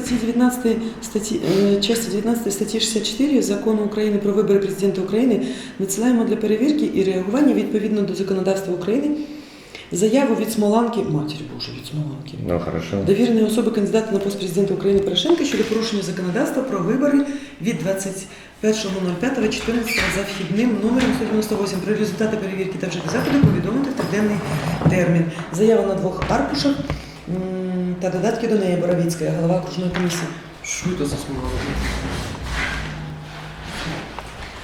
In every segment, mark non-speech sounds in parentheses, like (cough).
статьи 19, статьи, части 19 статті 64 Закону України про вибори президента України надсилаємо для перевірки і реагування відповідно до законодавства України заяву від Смоланки, матері Боже, від Смоланки, Ну, хорошо. довіреної особи кандидата на пост президента України Порошенка щодо порушення законодавства про вибори від 21.05.14 за вхідним номером 198. Про результати перевірки та вжити заходу повідомити в триденний термін. Заява на двох аркушах та додатки до неї Боровіцька, голова окружної комісії. Что это за смысл?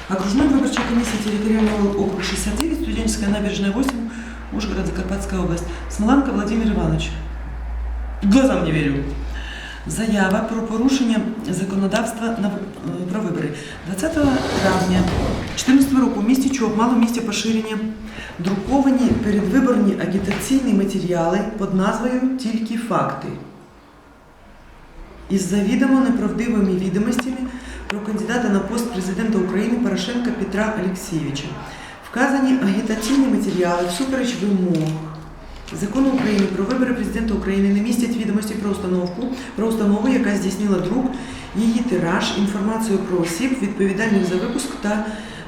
Окружной выборчей комиссии территориального округа 69, студенческая набережная 8, Ужгород, Закарпатская область. Смоланко Владимир Иванович. Глазам не верю. Заява про порушення законодавства на, е, про вибори. 20 травня 2014 року в місті Чоп мало місце поширення друковані передвиборні агітаційні матеріали під назвою Тільки факти із завідомо неправдивими відомостями про кандидата на пост президента України Порошенка Петра Олексійовича. Вказані агітаційні матеріали всупереч вимог Закону України про вибори президента України не містять відомості про установку, про установу, яка здійснила друк, її тираж, інформацію про осіб, відповідальних за випуск та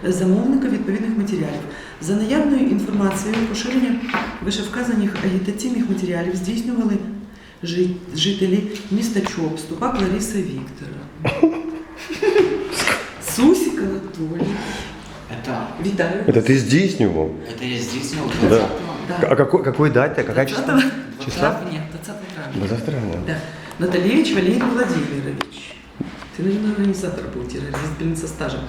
замовника відповідних матеріалів. За наявною інформацією, поширення вишевказаних агітаційних матеріалів здійснювали жи- жителі міста Чоп, Ступак Лариса Віктора. (laughs) Сусік Анатолій. Это, Вітаю. Это ты здійснював? это я здесь снял Да. 20 Да. А какой, какой дата? Какая 20 числа? числа? Нет, 20 травня. Ну, завтра. Да. Наталевич Валерій Владимирович. Ти, мабуть, організатор був терорист, блін, со стажем.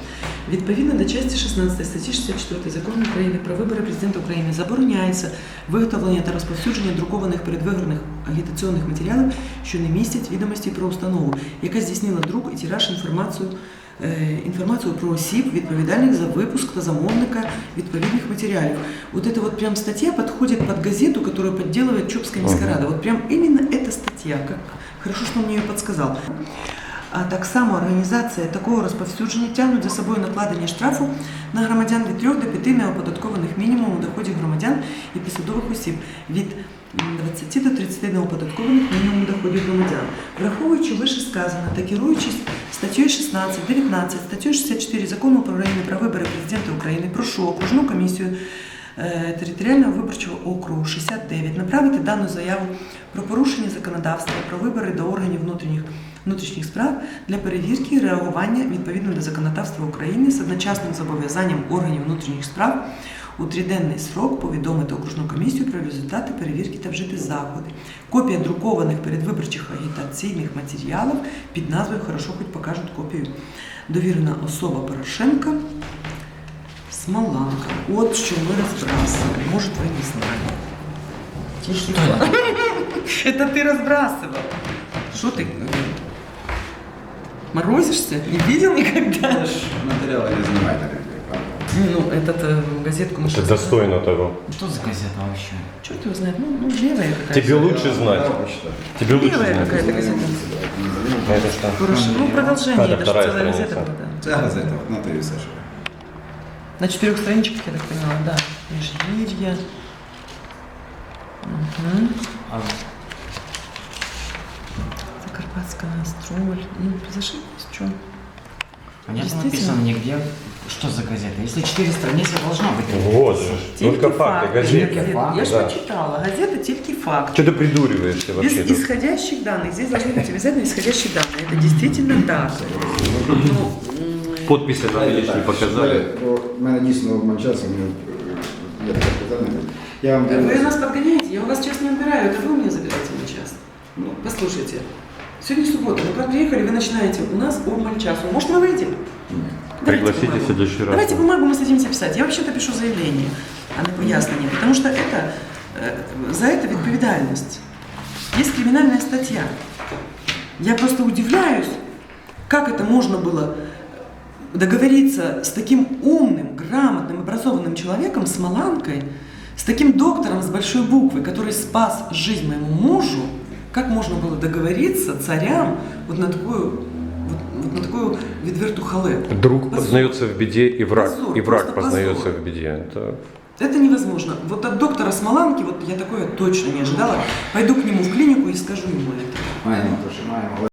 Відповідно до частини 16 статті 64 Закону України про вибори президента України забороняється виготовлення та розповсюдження друкованих передвиборних агітаційних матеріалів, що не містять відомості про установу, яка здійснила друк і тираж інформацію. е, Інформацію про осіб, відповідальних за випуск та замовника відповідних матеріалів. Вот эта вот прям статья подходит под газету, которую подделывает Чопская Мискарада. Вот прям именно эта статья. Как хорошо, что он мне ее подсказал. А так само організація такого розповсюдження тягнуть за собою накладення штрафу на громадян від 3 до 5 неоподаткованих мінімуму доходів громадян і посадових осіб від м, 20 до 30 неоподаткованих мінімуму доходів громадян. Враховуючи вище сказане та керуючись статтею 16, 19, статтею 64 Закону України про вибори президента України, прошу окружну комісію е, територіального виборчого округу 69 направити дану заяву про порушення законодавства про вибори до органів внутрішніх внутрішніх справ для перевірки і реагування відповідно до законодавства України з одночасним зобов'язанням органів внутрішніх справ у триденний срок повідомити окружну комісію про результати перевірки та вжити заходи. Копія друкованих передвиборчих агітаційних матеріалів під назвою Хорошо, хоч покажуть копію. Довірена особа Порошенка Смоланка. От що ми розбрасували. Може, ви не знали. Что это? Это ты разбрасывал. Что ты э, морозишься? Не видел никогда? Матеріали не знімайте, як Ну, этот э, газетку мы Это сейчас- достойно того. Что за газета вообще? Черт его знает, ну, ну левая какая-то. Тебе лучше знать. Тебе лучше Левая знать. какая-то газета. А Это что? Хорошо. Ну, продолжение, А, это это же вторая целая страница. газета была, да. Це газета, от на те і все, що. На четырех страничках, я так поняла, да. Межвирье. Угу. А, Закарпатская настроль. Ну, зашибись, что? а нет Действительно? написано нигде, что за газета. Если четыре страницы, должна быть. Вот же. Только факты, газеты. Тільки факти, Я же да. почитала. Газета «Тільки факт». Что ты придуриваешься Без вообще тут? исходящих данных. Здесь должны быть обязательно исходящие данные. Это действительно так. Ну, м, Подписи нам лишь не показали. У мене дійсно обман часу, мені е, є таке питання. Я вам Вы нас подгоняете, я у вас час не убираю, это вы у меня забираете мой час. Ну, послушайте, сегодня суббота, вы к нам приехали, вы начинаете, у нас обмаль часу. Может, мы выйдем? Ні. Давайте Пригласите в бумагу. следующий раз. Давайте бумагу мы садимся писать. Я вообще-то пишу заявление, а не пояснение, потому что это, э, за это відповідальність. Есть криминальная статья. Я просто удивляюсь, как это можно было договориться с таким умным, грамотным, образованным человеком, с Маланкой, с таким доктором с большой буквы, который спас жизнь моему мужу, как можно было договориться царям вот на такую, вот, вот на такую відверту халепу? Друг Позор. познается в беде, и враг, Позор, и враг просто познается позор. в беде. Это Это невозможно. Вот от доктора Смоланки, вот я такое точно не ожидала. Пойду к нему в клинику и скажу ему это. Маємо, то що маємо. Але